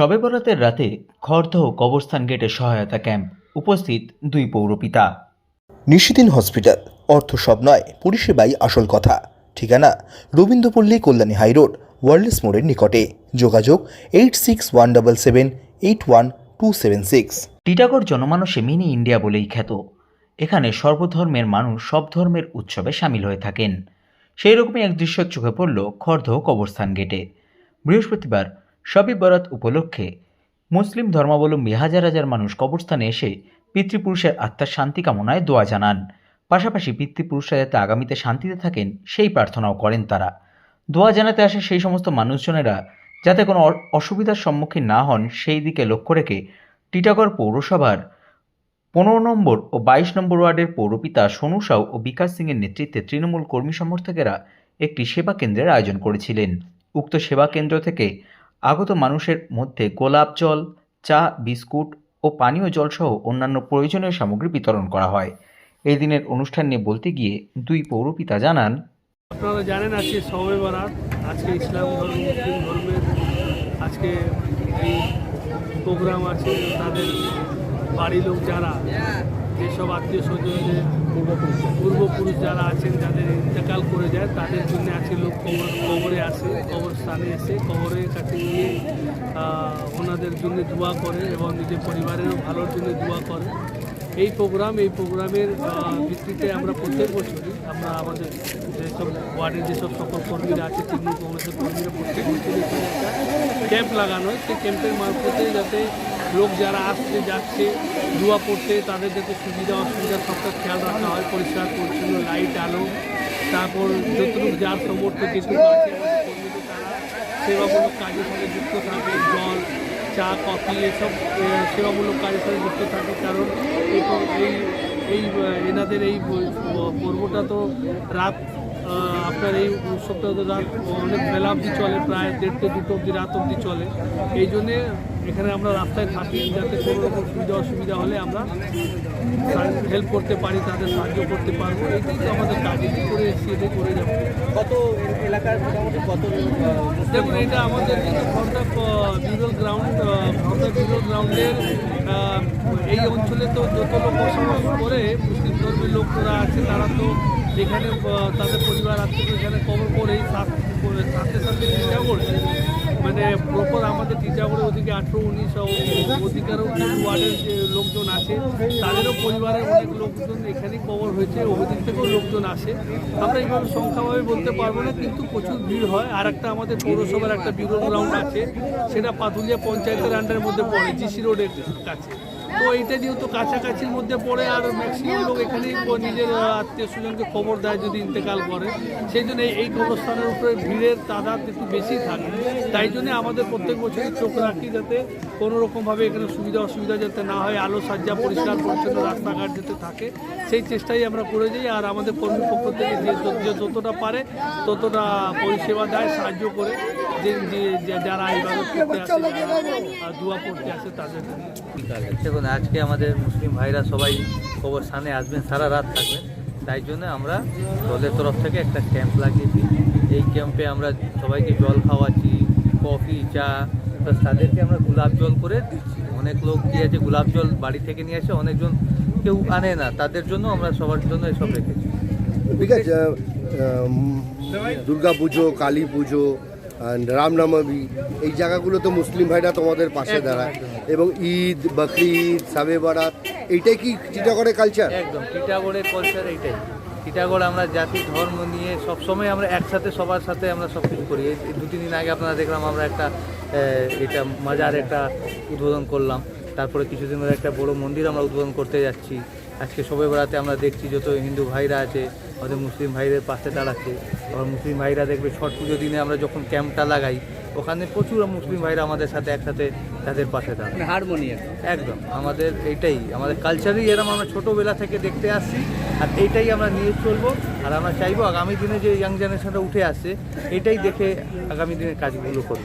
শবে বরাতের রাতে খড়দহ কবরস্থান গেটে সহায়তা ক্যাম্প উপস্থিত দুই পৌরপিতা। নিশিদিন হসপিটাল অর্থ সব নয় পরিষেবাই আসল কথা। ঠিকানা রবীন্দ্রপল্লী কল্যাণী হাইরোড ওয়ার্ল্ডস মোড়ের নিকটে। যোগাযোগ eight six one double seven eight one two seven six. Titagarh জনমানসে mini India বলেই খ্যাত। এখানে সর্বধর্মের মানুষ সব ধর্মের উৎসবে সামিল হয়ে থাকেন। সেই রকমই এক দৃশ্য চোখে পড়ল খড়দহ কবরস্থান গেটে। বৃহস্পতিবার শবে বরাত উপলক্ষে মুসলিম ধর্মাবলম্বী হাজার হাজার মানুষ কবরস্থানে এসে পিতৃপুরুষের আত্মার শান্তি কামনায় দোয়া জানান। পাশাপাশি পিতৃপুরুষরা যাতে আগামীতে শান্তিতে থাকেন, সেই প্রার্থনাও করেন তারা। দোয়া জানাতে আসে সেই সমস্ত মানুষজনেরা যাতে কোনো অসুবিধার সম্মুখীন না হন, সেই দিকে লক্ষ্য রেখে টিটাগড় পৌরসভার পনেরো নম্বর ও বাইশ নম্বর ওয়ার্ডের পৌরপিতা সোনু সাউ ও বিকাশ সিংয়ের নেতৃত্বে তৃণমূল কর্মী সমর্থকেরা একটি সেবা কেন্দ্রের আয়োজন করেছিলেন। উক্ত সেবা কেন্দ্র থেকে আগত মানুষের মধ্যে গোলাপ জল, চা, বিস্কুট ও পানীয় জলসহ অন্যান্য প্রয়োজনীয় সামগ্রী বিতরণ করা হয়। এই দিনের অনুষ্ঠান নিয়ে বলতে গিয়ে দুই পৌরপিতা জানান, আপনারা জানেন আজকে সবে বরাত, আজকে ইসলাম ধর্ম, মুসলিম ধর্মের আজকে এই প্রোগ্রাম আছে, তাদের বাড়ির লোক যারা যেসব আত্মীয় স্বজনদের পূর্বপুরুষ পূর্বপুরুষ যারা আছেন, যাদের ইন্তেকাল করে যায়, তাদের জন্য আজকে লোক কবর, কবরে আসে কবরস্থানে এসে কবরের কাছে গিয়ে ওনাদের জন্য দোয়া করে এবং নিজের পরিবারেরও ভালোর জন্য দোয়া করে। এই প্রোগ্রাম, এই প্রোগ্রামের ভিত্তিতে আমরা প্রত্যেক বছরই আমরা আমাদের যেসব ওয়ার্ডের যেসব সকল কর্মীরা আছে, তৃণমূল কংগ্রেসের কর্মীরা প্রত্যেক বছরই ক্যাম্প লাগানো হয়। সেই ক্যাম্পের মারফতে যাতে লোক যারা আসছে, যাচ্ছে, দোয়া পড়তে তাদের যাতে সুবিধা, অসুবিধা সবটা খেয়াল রাখা হয়, পরিষ্কার, পরিচ্ছন্ন লাইট আলো। তারপর যতটুকু যার সমর্থ যেটুকু আছে তারা সেবামূলক কাজের সাথে যুক্ত থাকে, জল, চা, কফি, এসব সেবামূলক কাজের সাথে যুক্ত থাকে। কারণ এই এই এই এনাদের এই পর্বটা তো রাত আপনার এই উৎসবটা তো রাত অনেক বেলা অবধি চলে, প্রায় দেড়টে, দুটো অবধি রাত অবধি চলে। এই জন্যে এখানে আমরা রাস্তায় থাকি যাতে কোনো রকম সুবিধা অসুবিধা হলে আমরা হেল্প করতে পারি তাদের সাহায্য করতে পারব। এটাই তো আমাদের কাজ এটাই করে এসেছি এটাই করে যাব। কত এলাকার মোটামুটি কত দেখুন এটা আমাদের কিন্তু খর্দা বিরল গ্রাউন্ড খর্দা বিরল গ্রাউন্ডের এই অঞ্চলে তো যত লোক বসবাস করে মুসলিম ধর্মের লোকরা আছে তারা তো এখানে তাদের পরিবার আত্মীয় এখানে কবর করেই সাথে সাথে সাথে টিটাগড় মানে প্রপার আমাদের টিচাগড়ে ওদিকে আঠেরো, উনিশ অধিকারও কিছু ওয়ার্ডের যে লোকজন আছে, তাদেরও পরিবারের অনেক লোকজন এখানেই কভার হয়েছে, ওদিক থেকেও লোকজন আসে। আমরা এইভাবে সংখ্যাভাবে বলতে পারব না, কিন্তু প্রচুর ভিড় হয়। আর একটা আমাদের পৌরসভার একটা বিরোধ গ্রাউন্ড আছে, সেটা পাতুলিয়া পঞ্চায়েতের আন্ডারের মধ্যে পড়ে জিসি রোডের কাছে। তো এইটা যেহেতু কাছাকাছির মধ্যে পড়ে আর ম্যাক্সিমাম লোক এখানেই নিজের আত্মীয় স্বজনকে খবর দেয় যদি ইন্তেকাল করে। সেই জন্য এই- কবরস্থানের উপরে ভিড়ের তাদাদ একটু বেশি থাকে। তাই জন্য আমাদের প্রত্যেক বছরই চোখ রাখি যাতে কোনো রকমভাবে এখানে সুবিধা অসুবিধা যাতে না হয়, আলো সাজ্জা পরিষ্কার পরিচ্ছন্ন রাস্তাঘাট যাতে থাকে, সেই চেষ্টাই আমরা করে যাই। আর আমাদের কর্মী পক্ষ থেকে যে যতটা পারে ততটা পরিষেবা দেয়, সাহায্য করে। যে যারা ইবাদত করতে আসে দোয়া করতে আসে তাদের দেখুন, আজকে আমাদের মুসলিম ভাইরা সবাই কবরস্থানে আসবেন, সারা রাত থাকবেন। তাই জন্য আমরা দলের তরফ থেকে একটা ক্যাম্প লাগিয়েছি। এই ক্যাম্পে আমরা সবাইকে জল খাওয়াচ্ছি, কফি, চা, প্লাস তাদেরকে আমরা গোলাপ জল করে দিচ্ছি। অনেক লোক কি আছে, গোলাপ জল বাড়ি থেকে নিয়ে আসে অনেকজন কেউ আনে না, তাদের জন্য আমরা সবার জন্য এসব রেখেছি। ঠিক আছে দুর্গা পুজো কালী পুজো রামনবমী এই জায়গাগুলো তো মুসলিম ভাইরা তোমাদের পাশে দাঁড়ায়। এবং ঈদ বকরিদ সাবে বারাত এইটাই কি চিটাগড়ের কালচার একদম টিটাগড়ের কালচার এইটাই। টিটাগড় আমরা জাতি ধর্ম নিয়ে সব সময় আমরা একসাথে সবার সাথে আমরা সব কিছু করি। দু তিন দিন আগে আপনারা দেখলাম আমরা একটা এটা মাজার একটা উদ্বোধন করলাম। তারপরে কিছুদিন ধরে একটা বড় মন্দির আমরা উদ্বোধন করতে যাচ্ছি। আজকে সবাই বেড়াতে আমরা দেখছি যত হিন্দু ভাইরা আছে আমাদের মুসলিম ভাইদের পাশে দাঁড়াচ্ছে। আবার মুসলিম ভাইরা দেখবে ছট পুজো দিনে আমরা যখন ক্যাম্পটা লাগাই ওখানে প্রচুর মুসলিম ভাইরা আমাদের সাথে একসাথে তাদের পাশে দাঁড়ায়। হারমোনিয়াম একদম আমাদের এইটাই আমাদের কালচারই এরকম আমরা ছোটোবেলা থেকে দেখতে আসছি আর এইটাই আমরা নিয়ে চলবো। আর আমরা চাইব আগামী দিনে যে ইয়াং জেনারেশনটা উঠে আসছে এটাই দেখে আগামী দিনের কাজগুলো করি